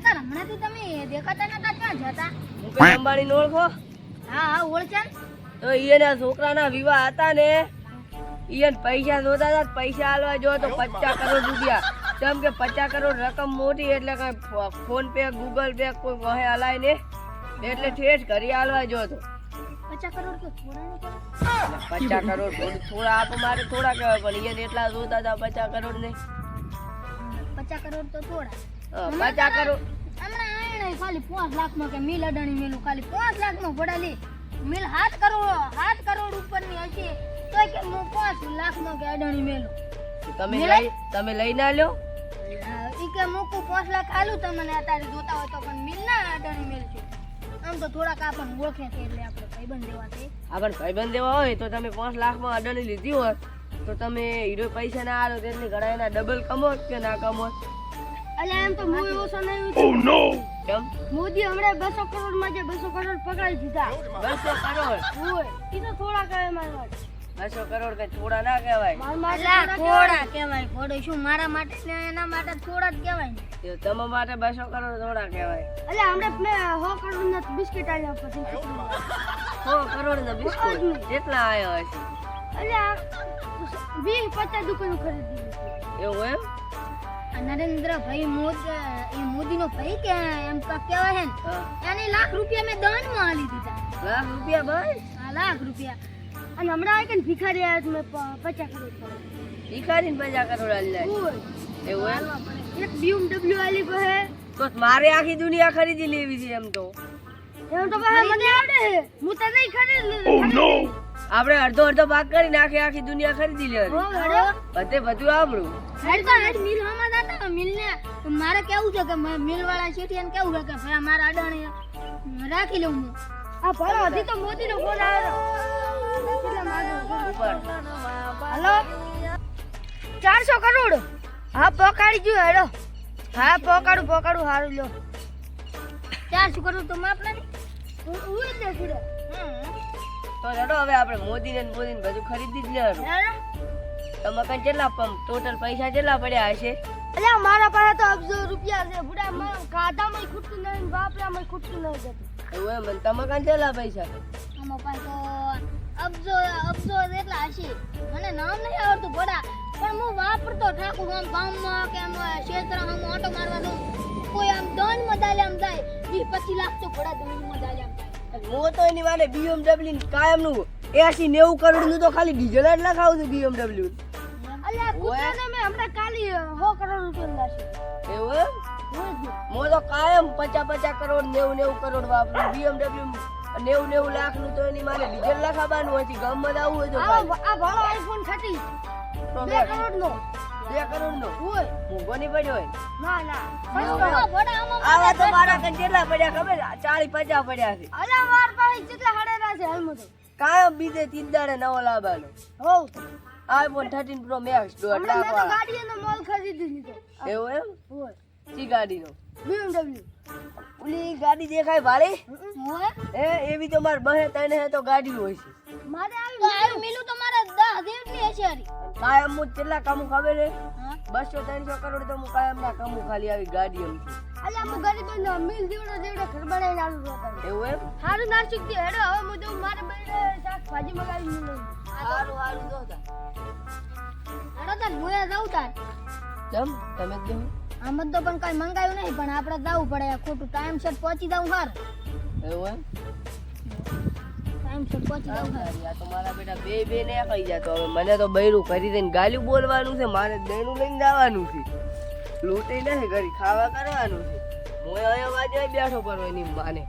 હતા હમણાંથી તમે દેખાતા નતા ક્યાં જતા? મુકેશ અંબાણી ઓળખો. હા હા ઓળખે? તો ઈયના છોકરાના વિવાહ હતા ને ઈયન પૈસા જોતા હતા પૈસા આલવા જો તો પચાસ કરોડ રૂપિયા. કેમ કે પચાસ કરોડ રકમ મોટી એટલે કઈ ફોન પે ગૂગલ પે કોઈ વહે હલાય ને એટલે ઠેઠ ઘરે આલવા જો તો. કરોડ પચાસ કરોડ થોડા આપ મારે થોડા કહેવાય પણ ઈયન એટલા જોતા હતા પચાસ કરોડ ને પચાસ કરોડ તો થોડા. પચાસ કરો. હમણાં ખાલી પાંચ લાખમાં કે મિલ અડાણી મેલું ખાલી પાંચ લાખમાં ભડાલી મિલ હાથ કરોડ હાથ કરોડ ઉપરની હશે તો કે હું પાંચ લાખમાં કે અડાણી મેલું. તમે લઈ તમે લઈ ના લ્યો? ઈ કે મૂકું પાંચ લાખ આલું તમને અત્યારે જોતા હોય તો પણ મિલ ના અડાણી મેલ છે. આમ તો થોડાક આપણને ઓળખે છે એટલે આપણે ભાઈબંધ દેવા છે. આગળ ભાઈબંધ દેવા હોય તો તમે પાંચ લાખમાં અડાણી લીધી હોય તો તમે હીરો પૈસા ના આલો તેટલી ઘણા એના ડબલ કમો કે ના કમો એટલે એમ તો હું એવું સુનાવ્યું ઓ નો મોદી હમણાં બસો કરોડમાં જે બસો કરોડ પકડાઈ દીધા. બસો કરોડ? હોય એ તો થોડા કહેવાય મારા બસો કરોડ કે થોડા ના કહેવાય? મારા થોડા કહેવાય. થોડો શું? મારા માટે ને એના માટે થોડા જ કહેવાય. તમે માટે બસો કરોડ થોડા કહેવાય. એટલે હમણાં મેં હો કરોડ ના બિસ્કિટ આલ્યા પછી. સો કરોડ ના બિસ્કિટ કેટલા આવ્યા હશે? એટલે વીસ પચાસ દુકાનો ખરીદી એવું એમ? નરેન્દ્રભાઈ મોદી મોદીનો ભાઈ કે એમ કહેવાય હે ને. એને લાખ રૂપિયા મેં દાનમાં આલી દીધા. લાખ રૂપિયા ભાઈ? હા લાખ રૂપિયા. અને હમણાં આવે કે ને ભિખારી આવ્યા તો મેં પચાસ કરોડ ભિખારી ને પચાસ કરોડ આલી. એવું એક બીએમડબ્લ્યુ આલી પહે. તો મારે આખી દુનિયા ખરીદી લેવી છે એમ તો. એમ તો મને આવડે હું તો નહીં ખરીદ આપણે અડધો અડધો ભાગ કરી નાખે આખી દુનિયા ખરીદી લેવાની બધે બધું આપણું હેડ તો હેડ મિલ હમા દાતા મિલ ને મારે કેવું છે કે મિલ વાળા શેઠિયાને કેવું છે કે ભાઈ મારા અડાણી રાખી લઉં હું. આ ભલો હજી તો મોદીનો ફોન આવ્યો. હલો? ચારસો કરોડ? હા પોકાડી ગયું હેડો. હા પોકાડું પોકાડું સારું લો ચારસો કરોડ તો માપ નહીં હું જ નથી તો રડો હવે આપણે મોદી ને મોદી ને બધું ખરીદી જ લેવાનું. તમે કઈ કેટલા ટોટલ પૈસા કેટલા પડ્યા હશે? અલ્યા મારા પાસે તો અબજો રૂપિયા છે બુડા મારા ખાતામાં ખૂટતું નહીં બાપરામાં ખૂટતું નહીં જતું. એવું એમ? તમે કઈ કેટલા પૈસા? આમાં પાસે તો અબજો અબજો એટલા હશે. મને નામ નહીં આવડતું બડા પણ હું વાપરતો ઠાકુર આમ ગામમાં કે આમ ક્ષેત્રમાં આમ ઓટો મારવા દઉં કોઈ આમ દોન મદાલે આમ જાય વીસ પચીસ લાખ તો ભડા દોન મદાલે આમ જાય. હું તો એની વાલે BMW કાયમનું એસી નેવું કરોડનું તો ખાલી ડીઝલ જ લખાવું છું BMW અલ્યા મેં હમણાં કાલી સો કરોડ રૂપિયા લાશે એવું હું તો કાયમ પચાસ પચાસ કરોડ નેવું નેવું કરોડ વાપરું BMW નેવું નેવું લાખનું તો એની મારે ડીઝલ લખાવાનું હોય છે ગામમાં જ આવવું હોય તો આ. આઈફોન કરોડ નો બે કરોડ નો. હોય. નહીં પડ્યો હોય. ના ના. સસ્તો ભડા આમાં આવા તો મારા કઈ કેટલા પડ્યા ખબર? ચાળી પચાસ પડ્યા છે. અલ્યા વાર પાસે કેટલા હડેલા છે હાલમાં તો. કાયમ બીજે ત્રીજ દાડે નવો લાવવાનો. હોવ આઈફોન થર્ટીન પ્રો મેક્સ દોઢ લાખ મેં તો વાળા ગાડીનો મોલ ખરીદી લીધો. એવું એમ? હોય. ચી ગાડીનો. BMW ઓલી ગાડી દેખાય ભાડે? હે એ એવી તો માર બહે તને હે તો ગાડી હોય છે. મારે આવી આવી મિલું તો મારા 10 જેટલી હશે હારી. કાયમ હું કેટલા કામું ખબર હે હા. બસો ત્રણસો કરોડ તો હું કાયમ ના કામું ખાલી આવી ગાડી એમ છે. અલ્યા હું ગરીબોનો મિલ દેવડો દેવડો ઘર બનાવીને આલું રોતા એવું એમ? હારું ના ચૂકતી હેડો હવે હું તો મારે બઈને શાકભાજી મગાવી લઉં. હારું હારું જો તા. હેડો તાર મોયા જાઉં તાર. જમ તમે જ કહો. આમ તો પણ કઈ મંગાવ્યું નહીં પણ આપણે જવું પડે. ખોટું ટાઈમ સેટ પહોંચી જાઉં હાર. એવું ટાઈમ સેટ પહોંચી હાર. તો મારા બેટા બે બે ને કઈ જતો હવે મને તો બૈરું કરી દઈને ગાલ્યું બોલવાનું છે મારે દહીનું લઈને જવાનું છે. લૂંટી નથી ઘરી ખાવા કરવાનું છે. હું અહીંયા વાજે બેઠો પર એની માને.